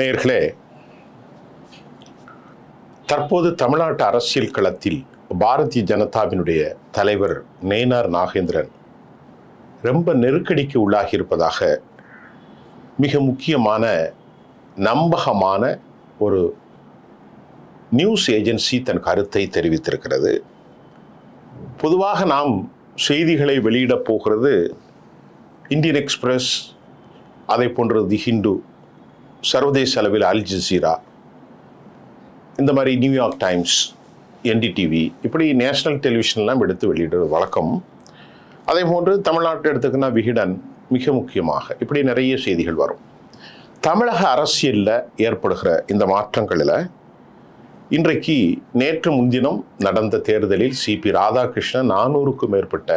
நேர்களே தற்போது தமிழ்நாட்டு அரசியல் களத்தில் பாரதிய ஜனதாவினுடைய தலைவர் நேனார் நாகேந்திரன் ரொம்ப நெருக்கடிக்கு உள்ளாகி இருப்பதாக மிக முக்கியமான நம்பகமான ஒரு நியூஸ் ஏஜென்சி தன் கருத்தை தெரிவித்திருக்கிறது. பொதுவாக நாம் செய்திகளை வெளியிடப் போகிறது இந்தியன் எக்ஸ்பிரஸ் அதை போன்றது தி ஹிந்து. சர்வதேச அளவில் அல் ஜசீரா இந்த மாதிரி நியூயார்க் டைம்ஸ் என்டிடிவி இப்படி நேஷனல் டெலிவிஷன்லாம் எடுத்து வெளியிடுற வழக்கம். அதே போன்று தமிழ்நாட்டை எடுத்துக்கினா விகிடன் மிக முக்கியமாக. இப்படி நிறைய செய்திகள் வரும். தமிழக அரசியலில் ஏற்படுகிற இந்த மாற்றங்களில் இன்றைக்கு நேற்று முன்தினம் நடந்த தேர்தலில் சிபி ராதாகிருஷ்ணன் நானூறுக்கும் மேற்பட்ட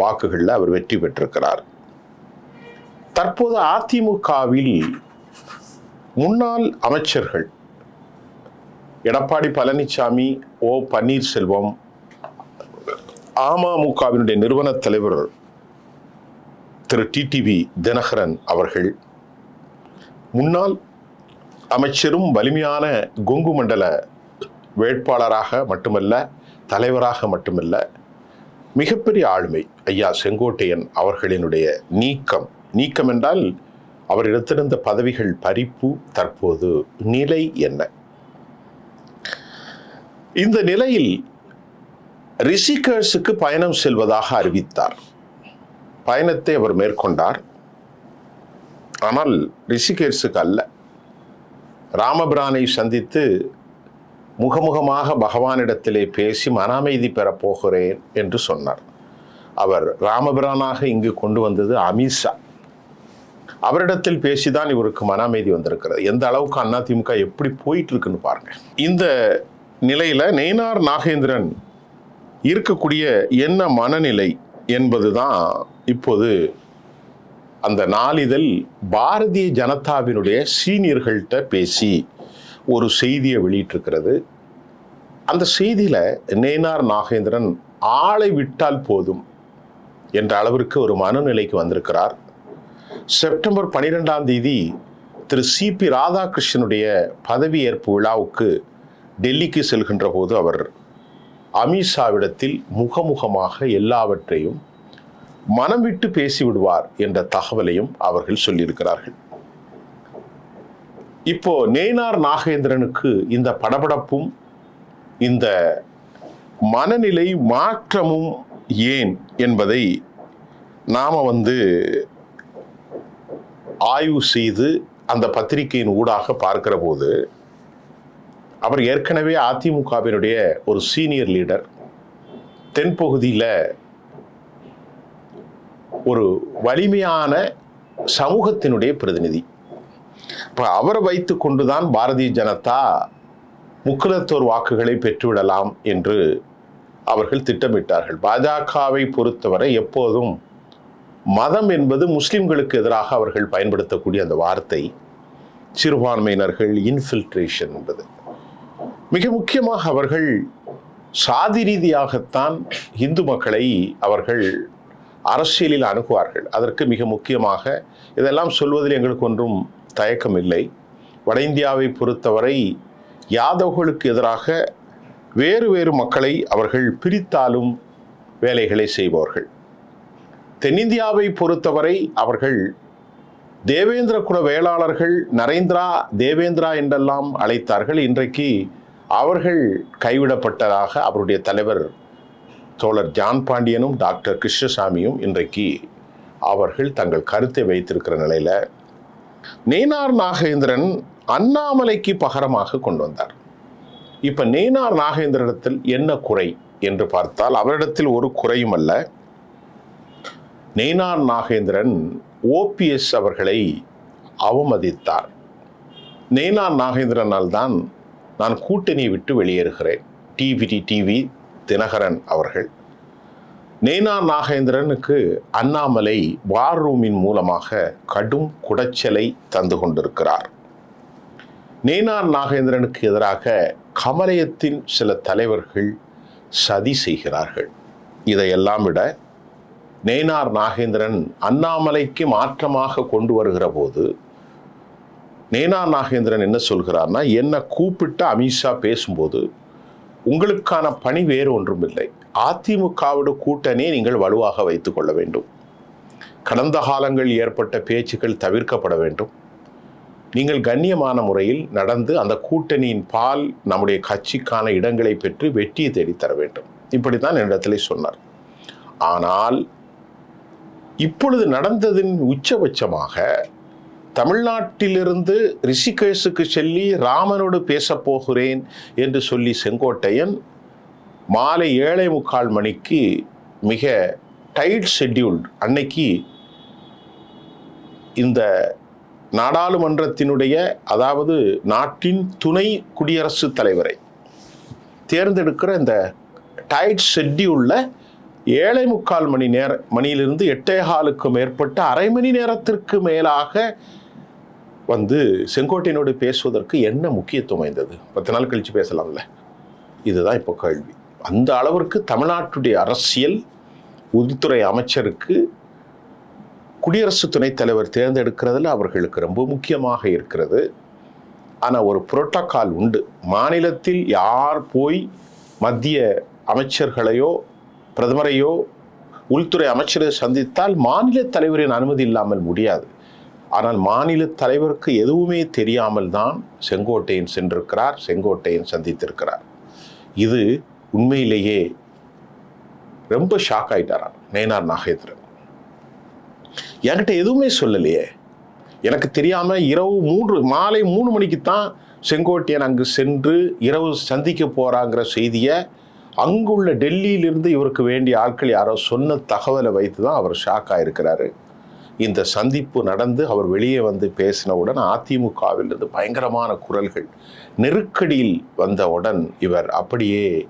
வாக்குகளில் அவர் வெற்றி பெற்றிருக்கிறார். தற்போது அதிமுகவில் முன்னாள் அமைச்சர்கள் எடப்பாடி பழனிசாமி ஓ பன்னீர்செல்வம் அமமுகவினுடைய நிறுவன தலைவர் திரு டிடிவி தினகரன் அவர்கள் முன்னாள் அமைச்சரும் வலிமையான கொங்கு மண்டல வேட்பாளராக மட்டுமல்ல தலைவராக மட்டுமல்ல மிகப்பெரிய ஆளுமை ஐயா செங்கோட்டையன் அவர்களினுடைய நீக்கம். நீக்கம் என்றால் அவரிடத்திருந்த பதவிகள் பறிப்பு தற்போது நிலை என்ன? இந்த நிலையில் ரிஷிகேஷுக்கு பயணம் செல்வதாக அறிவித்தார். பயணத்தை அவர் மேற்கொண்டார். ஆனால் ரிஷிகேர்ஸுக்கு அல்ல. ராமபிரானை சந்தித்து முகமுகமாக பகவானிடத்திலே பேசி மன அமைதி பெறப் போகிறேன் என்று சொன்னார். அவர் ராமபிரானாக இங்கு கொண்டு வந்தது அமித்ஷா அவரிடத்தில் பேசிதான் இவருக்கு மன அமைதி வந்திருக்கிறது. எந்த அளவுக்கு அதிமுக எப்படி போயிட்டு இருக்குன்னு பாருங்க. இந்த நிலையில நெய்னார் நாகேந்திரன் இருக்கக்கூடிய என்ன மனநிலை என்பதுதான் இப்போது அந்த நாளிதழ் பாரதிய ஜனதாவினுடைய சீனியர்கள்ட்ட பேசி ஒரு செய்தியை வெளியிட்டிருக்கிறது. அந்த செய்தியில் நேனார் நாகேந்திரன் ஆளை விட்டால் போதும் என்ற அளவிற்கு ஒரு மனநிலைக்கு வந்திருக்கிறார். செப்டம்பர் பனிரெண்டாம் தேதி திரு சிபி ராதாகிருஷ்ணனுடைய பதவியேற்பு விழாவுக்கு டெல்லிக்கு செல்கின்ற போது அவர் அமித்ஷாவிடத்தில் முகமுகமாக எல்லாவற்றையும் மனம் விட்டு பேசிவிடுவார் என்ற தகவலையும் அவர்கள் சொல்லியிருக்கிறார்கள். இப்போ நேனார் நாகேந்திரனுக்கு இந்த படபடப்பும் இந்த மனநிலை மாற்றமும் ஏன் என்பதை நாம் வந்து ஆய்வு செய்து அந்த பத்திரிகையின் ஊடாக பார்க்கிற போது அவர் ஏற்கனவே அதிமுகவினுடைய ஒரு சீனியர் லீடர் தென்பகுதியில் ஒரு வலிமையான சமூகத்தினுடைய பிரதிநிதி. இப்போ அவரை வைத்து கொண்டுதான் பாரதிய ஜனதா முக்குலத்தோர் வாக்குகளை பெற்றுவிடலாம் என்று அவர்கள் திட்டமிட்டார்கள். பாஜகவை பொறுத்தவரை எப்போதும் மதம் என்பது முஸ்லிம்களுக்கு எதிராக அவர்கள் பயன்படுத்தக்கூடிய அந்த வார்த்தை. சிறுபான்மையினர்கள் இன்ஃபில்ட்ரேஷன் என்பது. மிக முக்கியமாக அவர்கள் சாதி ரீதியாகத்தான் இந்து மக்களை அவர்கள் அரசியலில் அணுகுவார்கள். அதற்கு மிக முக்கியமாக இதெல்லாம் சொல்வதில் எங்களுக்கு ஒன்றும் தயக்கம் இல்லை வட இந்தியாவை பொறுத்தவரை யாதவர்களுக்கு எதிராக வேறு வேறு மக்களை அவர்கள் பிரித்தாலும் வேலைகளை செய்பவர்கள். தென்னிந்தியாவை பொறுத்தவரை அவர்கள் தேவேந்திர குல வேளாளர்கள் நரேந்திரா தேவேந்திரா என்றெல்லாம் அழைத்தார்கள். இன்றைக்கு அவர்கள் கைவிடப்பட்டதாக அவருடைய தலைவர் தோழர் ஜான் பாண்டியனும் டாக்டர் கிருஷ்ணசாமியும் இன்றைக்கு அவர்கள் தங்கள் கருத்தை வைத்திருக்கிற நிலையில் நேனார் நாகேந்திரன் அண்ணாமலைக்கு பகரமாக கொண்டு வந்தார். இப்போ நேனார் நாகேந்திரனிடத்தில் என்ன குறை என்று பார்த்தால் அவரிடத்தில் ஒரு குறையும் அல்ல. நேனார் நாகேந்திரன் ஓபிஎஸ் அவர்களை அவமதித்தார். நேனார் நாகேந்திரனால் தான் நான் கூட்டணியை விட்டு வெளியேறுகிறேன். டிவிடி டிவி தினகரன் அவர்கள். நேனார் நாகேந்திரனுக்கு அண்ணாமலை வார் ரூமின் மூலமாக கடும் குடைச்சலை தந்து கொண்டிருக்கிறார். நேனார் நாகேந்திரனுக்கு எதிராக கமலயத்தின் சில தலைவர்கள் சதி செய்கிறார்கள். இதையெல்லாம் விட நேனார் நாகேந்திரன் அண்ணாமலைக்கு மாற்றமாக கொண்டு வருகிற போது நேனார் நாகேந்திரன் என்ன சொல்கிறார்னா என்னை கூப்பிட்டு அமித்ஷா பேசும்போது உங்களுக்கான பணி வேறு ஒன்றும் இல்லை அதிமுகவோட கூட்டணியை நீங்கள் வலுவாக வைத்துக் கொள்ள வேண்டும். கடந்த காலங்கள் ஏற்பட்ட பேச்சுக்கள் தவிர்க்கப்பட வேண்டும். நீங்கள் கண்ணியமான முறையில் நடந்து அந்த கூட்டணியின் பால் நம்முடைய கட்சிக்கான இடங்களை பெற்று வெற்றியை தேடித்தர வேண்டும். இப்படித்தான் என்னிடத்தில் சொன்னார். ஆனால் இப்பொழுது நடந்ததின் உச்சபட்சமாக தமிழ்நாட்டிலிருந்து ரிஷிகேஷுக்கு செல்லி ராமனோடு பேசப் போகிறேன் என்று சொல்லி செங்கோட்டையன் மாலை ஏழை முக்கால் மணிக்கு மிக டைட் ஷெட்யூல்டு அன்னைக்கு இந்த நாடாளுமன்றத்தினுடைய அதாவது நாட்டின் துணை குடியரசுத் தலைவரை தேர்ந்தெடுக்கிற இந்த டைட் ஷெட்யூலில் ஏழை முக்கால் மணி நேர மணியிலிருந்து எட்டே காலுக்கு மேற்பட்ட அரை மணி நேரத்திற்கு மேலாக வந்து செங்கோட்டையனோடு பேசுவதற்கு என்ன முக்கியத்துவம் வாய்ந்தது? பத்து நாள் கழித்து பேசலாம்ல. இதுதான் இப்போ கேள்வி. அந்த அளவிற்கு தமிழ்நாட்டுடைய அரசியல் உள்துறை அமைச்சருக்கு குடியரசு துணைத் தலைவர் தேர்ந்தெடுக்கிறதுல அவர்களுக்கு ரொம்ப முக்கியமாக இருக்கிறது. ஆனால் ஒரு புரோட்டோக்கால் உண்டு. மாநிலத்தில் யார் போய் மத்திய அமைச்சர்களையோ பிரதமரையோ உள்துறை அமைச்சரை சந்தித்தால் மாநில தலைவரின் அனுமதி இல்லாமல் முடியாது. ஆனால் மாநில தலைவருக்கு எதுவுமே தெரியாமல் தான் செங்கோட்டையன் சென்றிருக்கிறார் செங்கோட்டையன் சந்தித்திருக்கிறார். இது உண்மையிலேயே ரொம்ப ஷாக் ஆயிட்டாராம் நேனார் நாகேந்திரன். என்கிட்ட எதுவுமே சொல்லலையே. எனக்கு தெரியாமல் இரவு மூன்று மாலை மூணு மணிக்கு தான் செங்கோட்டையன் அங்கு சென்று இரவு சந்திக்க போகிறாங்கிற செய்தியை அங்குள்ள டெல்லியிலிருந்து இவருக்கு வேண்டிய ஆட்கள் யாரோ சொன்ன தகவலை வைத்து தான் அவர் ஷாக் ஆகிருக்கிறாரு இந்த சந்திப்பு நடந்து அவர் வெளியே வந்து பேசினவுடன் அதிமுகவிலிருந்து பயங்கரமான குரல்கள் நெருக்கடியில் வந்தவுடன் இவர் அப்படியே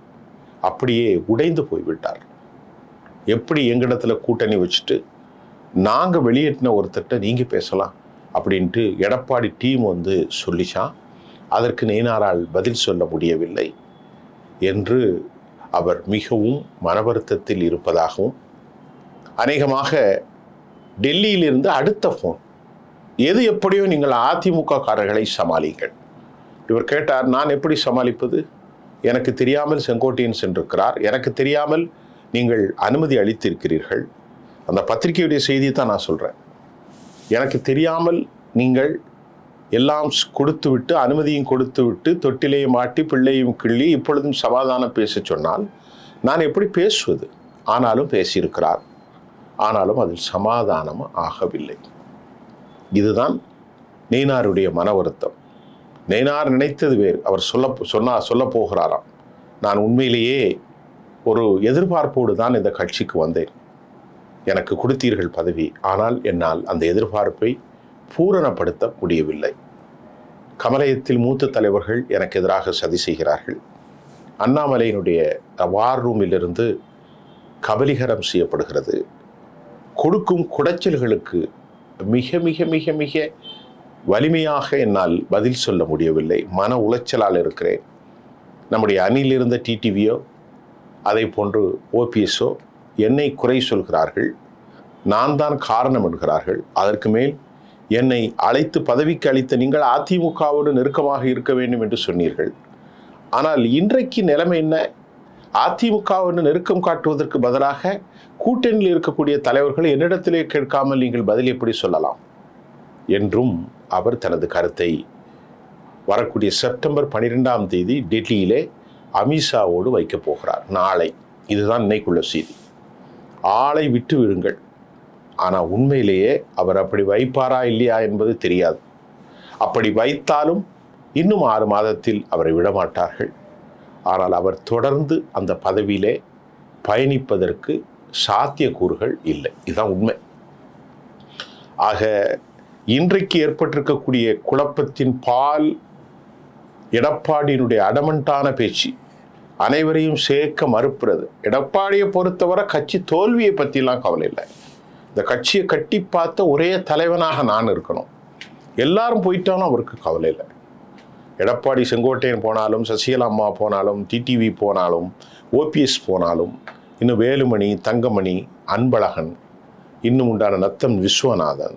அப்படியே உடைந்து போய்விட்டார். எப்படி எங்கிடத்துல கூட்டணி வச்சுட்டு நாங்கள் வெளியேற்றின ஒருத்தர்கிட்ட நீங்கள் பேசலாம் அப்படின்ட்டு எடப்பாடி டீம் வந்து சொல்லிச்சான். அதற்கு நேனாரால் பதில் சொல்ல முடியவில்லை என்று அவர் மிகவும் மனவருத்தத்தில் இருப்பதாகவும் அநேகமாக டெல்லியிலிருந்து அடுத்த ஃபோன் எது எப்படியோ நீங்கள் அதிமுக காரர்களை சமாளிங்கள் இவர் கேட்டார் நான் எப்படி சமாளிப்பது? எனக்கு தெரியாமல் செங்கோட்டையன் சென்றிருக்கிறார். எனக்கு தெரியாமல் நீங்கள் அனுமதி அளித்திருக்கிறீர்கள். அந்த பத்திரிகையுடைய செய்தியை தான் நான் சொல்கிறேன் எனக்கு தெரியாமல் நீங்கள் எல்லாம் ஸ்- கொடுத்து விட்டு அனுமதியும் கொடுத்து விட்டு தொட்டிலையும் மாட்டி பிள்ளையும் கிள்ளி இப்பொழுதும் சமாதானம் பேச சொன்னால் நான் எப்படி பேசுவது? ஆனாலும் பேசியிருக்கிறார். ஆனாலும் அதில் சமாதானம் ஆகவில்லை. இதுதான் நெய்னாருடைய மன வருத்தம். நெய்னார் நினைத்தது வேறு. அவர் சொல்ல சொன்னா சொல்ல போகிறாராம். நான் உண்மையிலேயே ஒரு எதிர்பார்ப்போடு தான் இந்த கட்சிக்கு வந்தேன். எனக்கு கொடுத்தீர்கள் பதவி. ஆனால் என்னால் அந்த எதிர்பார்ப்பை பூரணப்படுத்த முடியவில்லை கமலயத்தில் மூத்த தலைவர்கள் எனக்கு எதிராக சதி செய்கிறார்கள். அண்ணாமலையினுடைய வார் ரூமிலிருந்து கபலீகரம் செய்யப்படுகிறது. கொடுக்கும் குடைச்சல்களுக்கு மிக மிக மிக மிக வலிமையாக என்னால் பதில் சொல்ல முடியவில்லை. மன உளைச்சலால் இருக்கிறேன். நம்முடைய அணியில் இருந்த டிடிவியோ அதை போன்று ஓபிஎஸ்ஓ என்னை குறை சொல்கிறார்கள். நான் தான் காரணம் என்கிறார்கள். அதற்கு மேல் என்னை அழைத்து பதவிக்கு அளித்த நீங்கள் அதிமுகவோடு நெருக்கமாக இருக்க வேண்டும் என்று சொன்னீர்கள். ஆனால் இன்றைக்கு நிலைமை என்ன? அதிமுகவுடன் நெருக்கம் காட்டுவதற்கு பதிலாக கூட்டணியில் இருக்கக்கூடிய தலைவர்கள் என்னிடத்திலே கேட்காமல் நீங்கள் பதில் எப்படி சொல்லலாம்? என்றும் அவர் தனது கருத்தை வரக்கூடிய செப்டம்பர் பன்னிரெண்டாம் தேதி டெல்லியிலே அமித்ஷாவோடு வைக்கப் போகிறார். நாளை. இதுதான் இன்னைக்குள்ள செய்தி. ஆளை விட்டு விடுங்கள். ஆனால் உண்மையிலேயே அவர் அப்படி வைப்பாரா இல்லையா என்பது தெரியாது. அப்படி வைத்தாலும் இன்னும் ஆறு மாதத்தில் அவரை விடமாட்டார்கள். ஆனால் அவர் தொடர்ந்து அந்த பதவியிலே பயணிப்பதற்கு சாத்தியக்கூறுகள் இல்லை. இதுதான் உண்மை. ஆக இன்றைக்கு ஏற்பட்டிருக்கக்கூடிய குழப்பத்தின் பால் எடப்பாடியினுடைய அடமண்டான பேச்சு அனைவரையும் சேர்க்க மறுப்புறது எடப்பாடியை பொறுத்தவரை கட்சி தோல்வியை பற்றிலாம் கவலை இல்லை. இந்த கட்சியை கட்டி பார்த்த ஒரே தலைவனாக நான் இருக்கணும். எல்லாரும் போயிட்டாலும் அவருக்கு கவலை இல்லை. எடப்பாடி செங்கோட்டையன் போனாலும் சசிகலா அம்மா போனாலும் டிடிவி போனாலும் ஓபிஎஸ் போனாலும் இன்னும் வேலுமணி தங்கமணி அன்பழகன் இன்னும் உண்டான நத்தம் விஸ்வநாதன்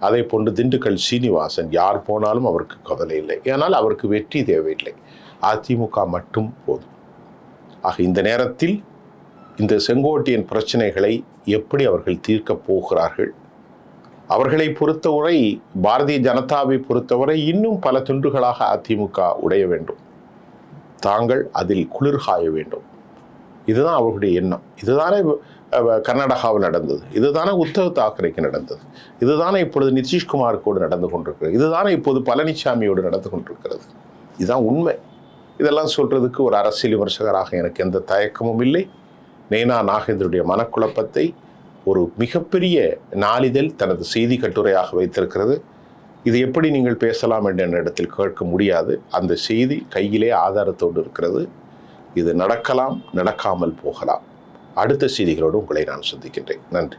அதை போன்று திண்டுக்கல் சீனிவாசன் யார் போனாலும் அவருக்கு கவலை இல்லை. ஏனால் அவருக்கு வெற்றி தேவையில்லை. அதிமுக மட்டும் போதும். ஆக இந்த நேரத்தில் இந்த செங்கோட்டியின் பிரச்சனைகளை எப்படி அவர்கள் தீர்க்கப் போகிறார்கள்? அவர்களை பொறுத்தவரை பாரதிய ஜனதாவை பொறுத்தவரை இன்னும் பல துண்டுகளாக அதிமுக உடைய வேண்டும். தாங்கள் அதில் குளிர்காய வேண்டும். இதுதான் அவர்களுடைய எண்ணம். இதுதானே கர்நாடகாவில் நடந்தது. இதுதானே உத்தவ் தாக்கரேக்கு நடந்தது. இதுதானே இப்பொழுது நிதிஷ்குமாருக்கோடு நடந்து கொண்டிருக்கிறது. இதுதானே இப்போது பழனிசாமியோடு நடந்து கொண்டிருக்கிறது. இதுதான் உண்மை. இதெல்லாம் சொல்றதுக்கு ஒரு அரசியல் விமர்சகராக எனக்கு எந்த தயக்கமும் இல்லை. நேனா நாகேந்திரனுடைய மனக்குழப்பத்தை ஒரு மிகப்பெரிய நாளிதழ் தனது செய்தி கட்டுரையாக வைத்திருக்கிறது. இது எப்படி நீங்கள் பேசலாம் என்ற இடத்தில் கேட்க முடியாது. அந்த செய்தி கையிலே ஆதாரத்தோடு இருக்கிறது. இது நடக்கலாம் நடக்காமல் போகலாம். அடுத்த செய்திகளோடு உங்களை நான் சந்திக்கின்றேன். நன்றி.